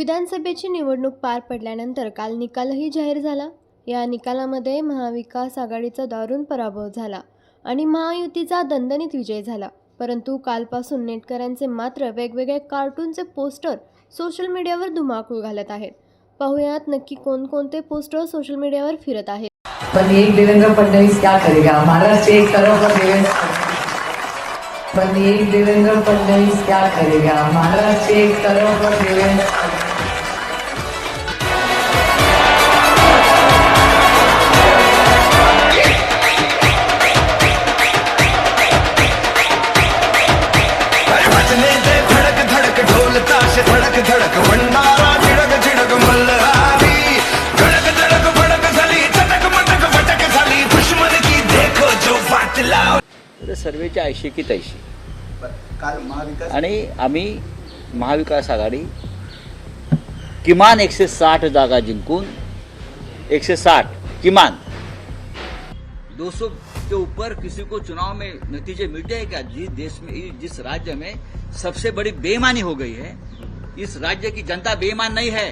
विधानसभेची निवडणूक पार पडल्यानंतर काल निकालही जाहीर झाला. या निकालामध्ये महाविकास आघाडीचा दारुण पराभव झाला आणि महायुतीचा दणदणीत विजय झाला. परंतु कालपासून नेटकऱ्यांचे मात्र वेगवेगळे कार्टूनचे पोस्टर सोशल मीडियावर धुमाकूळ घालत आहेत. पाहुयात नक्की कोणकोणते पोस्टर सोशल मीडियावर फिरत आहेत. पण एक देवेंद्र फडणवीस क्या करेगा? महाराष्ट्र एक तरफ देवेंद्र पण एक देवेंद्र फडणवीस क्या करेगा? महाराष्ट्र एक तरफ देवेंद्र तर सर्वेच्या ऐंशी की तैशी? काल महाविकास आणि आम्ही महाविकास आघाडी किमान एकशे साठ जागा जिंकून एकशे साठ किमान. 200 के ऊपर किसी को चुनाव में नतीजे मिलते हैं क्या? जिस देश में जिस राज्य में सबसे बड़ी बेईमानी हो गई है इस राज्य की जनता बेईमान नहीं है।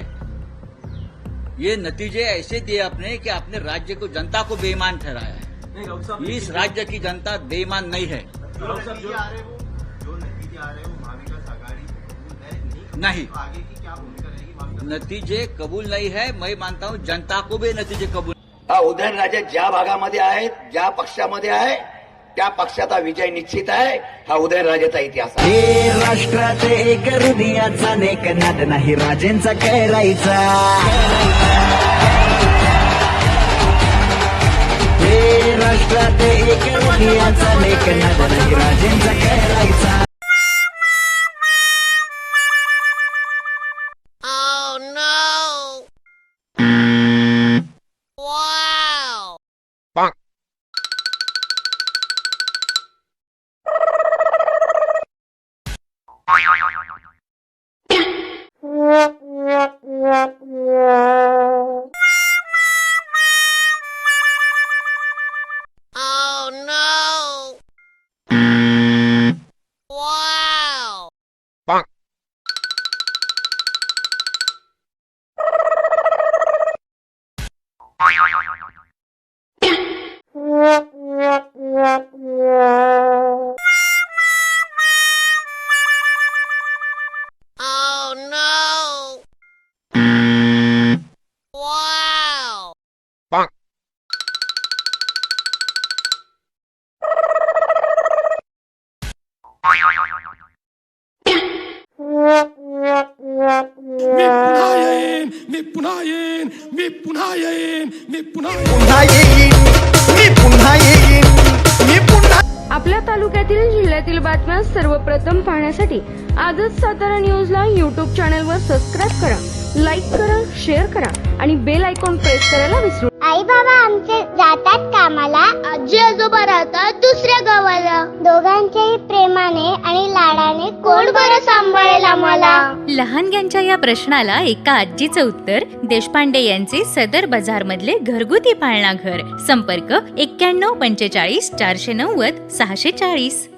ये नतीजे ऐसे दिए अपने कि अपने राज्य को जनता को बेईमान ठहराया है। इस राज्य की जनता बेईमान नहीं है। जो नतीजे आ रहे वो जो नतीजे आ रहे वो महाविकास आघाड़ी कबूल नहीं। नतीजे कबूल नहीं है मैं मानता हूं जनता को भी नतीजे कबूल हा उदयनराजे ज्या भागामध्ये आहेत ज्या पक्षामध्ये आहे त्या पक्षाचा विजय निश्चित आहे हा उदयनराजेचा इतिहास हे राष्ट्राचे एक हृदयाचा नेक नाद नाही राजेंचा करायचा Johnny and Jamaican, and then he rides in the car. पुन्हा येईन मी पुन्हा येईन मी पुन्हा आपल्या तालुक्यातील जिल्ह्यातील बातम्या सर्वप्रथम पाहण्यासाठी आजच सातारा न्यूजला युट्यूब चॅनलवर सबस्क्राईब करा लाईक करा शेअर करा आणि बेल आयकॉन प्रेस करायला विसरू आई बाबा आमचे जातात कामाला. लहानग्यांच्या या प्रश्नाला एका आजीचं उत्तर देशपांडे यांचे सदर बाजार मधले घरगुती पाळणा घर संपर्क एक्क्याण्णव पंचेचाळीस चारशे नव्वद सहाशे चाळीस.